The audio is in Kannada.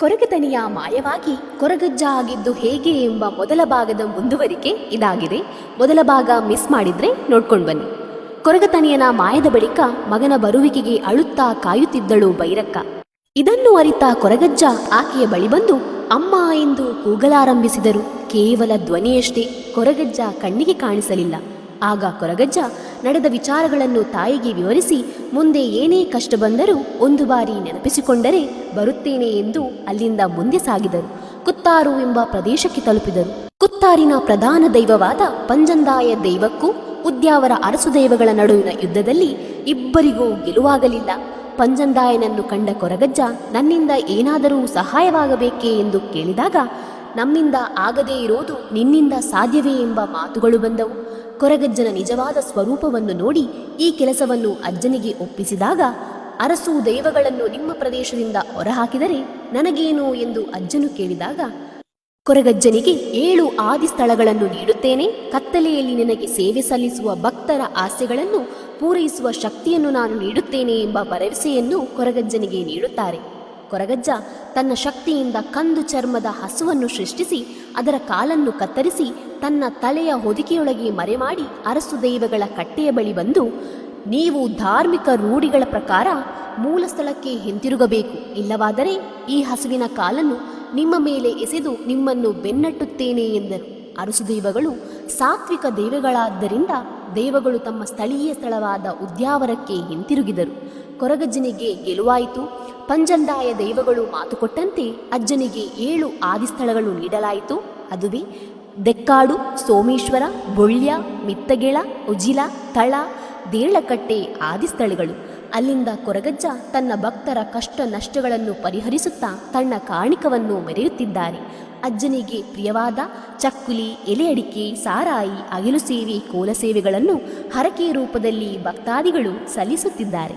ಕೊರಗತನಿಯ ಮಾಯವಾಗಿ ಕೊರಗಜ್ಜ ಆಗಿದ್ದು ಹೇಗೆ ಎಂಬ ಮೊದಲ ಭಾಗದ ಮುಂದುವರಿಕೆ ಇದಾಗಿದೆ. ಮೊದಲ ಭಾಗ ಮಿಸ್ ಮಾಡಿದ್ರೆ ನೋಡ್ಕೊಂಡು ಬನ್ನಿ. ಕೊರಗತನಿಯನ ಮಾಯದ ಬಳಿಕ ಮಗನ ಬರುವಿಕೆಗೆ ಅಳುತ್ತಾ ಕಾಯುತ್ತಿದ್ದಳು ಬೈರಕ್ಕ ಇದನ್ನು ಅರಿತ ಕೊರಗಜ್ಜ ಆಕೆಯ ಬಳಿ ಬಂದು, ಅಮ್ಮ ಎಂದು ಕೂಗಲಾರಂಭಿಸಿದರು. ಕೇವಲ ಧ್ವನಿಯಷ್ಟೇ ಕೊರಗಜ್ಜ ಕಣ್ಣಿಗೆ ಕಾಣಿಸಲಿಲ್ಲ. ಆಗ ಕೊರಗಜ್ಜ ನಡೆದ ವಿಚಾರಗಳನ್ನು ತಾಯಿಗೆ ವಿವರಿಸಿ, ಮುಂದೆ ಏನೇ ಕಷ್ಟ ಬಂದರೂ ಒಂದು ಬಾರಿ ನೆನಪಿಸಿಕೊಂಡರೆ ಬರುತ್ತೇನೆ ಎಂದು ಅಲ್ಲಿಂದ ಮುಂದೆ ಸಾಗಿದರು. ಕುತ್ತಾರು ಎಂಬ ಪ್ರದೇಶಕ್ಕೆ ತಲುಪಿದರು. ಕುತ್ತಾರಿನ ಪ್ರಧಾನ ದೈವವಾದ ಪಂಜಂದಾಯ ದೈವಕ್ಕೂ ಉದ್ಯಾವರ ಅರಸು ದೈವಗಳ ನಡುವಿನ ಯುದ್ಧದಲ್ಲಿ ಇಬ್ಬರಿಗೂ ಗೆಲುವಾಗಲಿಲ್ಲ. ಪಂಜಂದಾಯನನ್ನು ಕಂಡ ಕೊರಗಜ್ಜ, ನನ್ನಿಂದ ಏನಾದರೂ ಸಹಾಯವಾಗಬೇಕೇ ಎಂದು ಕೇಳಿದಾಗ ನಮ್ಮಿಂದ ಆಗದೇ ಇರೋದು ನಿನ್ನಿಂದ ಸಾಧ್ಯವೇ ಎಂಬ ಮಾತುಗಳು ಬಂದವು. ಕೊರಗಜ್ಜನ ನಿಜವಾದ ಸ್ವರೂಪವನ್ನು ನೋಡಿ ಈ ಕೆಲಸವನ್ನು ಅಜ್ಜನಿಗೆ ಒಪ್ಪಿಸಿದಾಗ ಅರಸು ದೈವಗಳನ್ನು ನಿಮ್ಮ ಪ್ರದೇಶದಿಂದ ಹೊರಹಾಕಿದರೆ ನನಗೇನು ಎಂದು ಅಜ್ಜನು ಕೇಳಿದಾಗ, ಕೊರಗಜ್ಜನಿಗೆ ಏಳು ಆದಿ ಸ್ಥಳಗಳನ್ನು ನೀಡುತ್ತೇನೆ, ಕತ್ತಲೆಯಲ್ಲಿ ನಿನಗೆ ಸೇವೆ ಸಲ್ಲಿಸುವ ಭಕ್ತರ ಆಸೆಗಳನ್ನು ಪೂರೈಸುವ ಶಕ್ತಿಯನ್ನು ನಾನು ನೀಡುತ್ತೇನೆ ಎಂಬ ಭರವಸೆಯನ್ನು ಕೊರಗಜ್ಜನಿಗೆ ನೀಡುತ್ತಾರೆ. ಕೊರಗಜ್ಜ ತನ್ನ ಶಕ್ತಿಯಿಂದ ಕಂದು ಚರ್ಮದ ಹಸುವನ್ನು ಸೃಷ್ಟಿಸಿ, ಅದರ ಕಾಲನ್ನು ಕತ್ತರಿಸಿ, ತನ್ನ ತಲೆಯ ಹೊದಿಕೆಯೊಳಗೆ ಮರೆಮಾಡಿ ಅರಸು ದೈವಗಳ ಕಟ್ಟೆಯ ಬಳಿ ಬಂದು, ನೀವು ಧಾರ್ಮಿಕ ರೂಢಿಗಳ ಪ್ರಕಾರ ಮೂಲ ಸ್ಥಳಕ್ಕೆ ಹಿಂತಿರುಗಬೇಕು. ಇಲ್ಲವಾದರೆ ಈ ಹಸುವಿನ ಕಾಲನ್ನು ನಿಮ್ಮ ಮೇಲೆ ಎಸೆದು ನಿಮ್ಮನ್ನು ಬೆನ್ನಟ್ಟುತ್ತೇನೆ ಎಂದರು. ಅರಸು ದೈವಗಳು ಸಾತ್ವಿಕ ದೈವಗಳಾದ್ದರಿಂದ ದೇವಗಳು ತಮ್ಮ ಸ್ಥಳೀಯ ಸ್ಥಳವಾದ ಉದ್ಯಾವರಕ್ಕೆ ಹಿಂತಿರುಗಿದರು. ಕೊರಗಜ್ಜನಿಗೆ ಗೆಲುವಾಯಿತು. ಪಂಜಂದಾಯ ದೈವಗಳು ಮಾತುಕೊಟ್ಟಂತೆ ಅಜ್ಜನಿಗೆ ಏಳು ಆದಿಸ್ಥಳಗಳು ನೀಡಲಾಯಿತು. ಅದುವೇ ದೆಕ್ಕಾಡು, ಸೋಮೇಶ್ವರ, ಬೊಳ್ಯ, ಮಿತ್ತಗೆಳ, ಉಜಿಲ, ತಳ, ದೇಳಕಟ್ಟೆ ಆದಿಸ್ಥಳಗಳು. ಅಲ್ಲಿಂದ ಕೊರಗಜ್ಜ ತನ್ನ ಭಕ್ತರ ಕಷ್ಟ ನಷ್ಟಗಳನ್ನು ಪರಿಹರಿಸುತ್ತಾ ತನ್ನ ಕಾಣಿಕವನ್ನು ಮೆರೆಯುತ್ತಿದ್ದಾರೆ. ಅಜ್ಜನಿಗೆ ಪ್ರಿಯವಾದ ಚಕ್ಕುಲಿ ಎಲೆ ಅಡಿಕೆ ಸಾರಾಯಿ, ಅಗಿಲು ಸೇವೆ ಕೋಲ ಸೇವೆಗಳನ್ನು ಹರಕೆ ರೂಪದಲ್ಲಿ ಭಕ್ತಾದಿಗಳು ಸಲ್ಲಿಸುತ್ತಿದ್ದಾರೆ.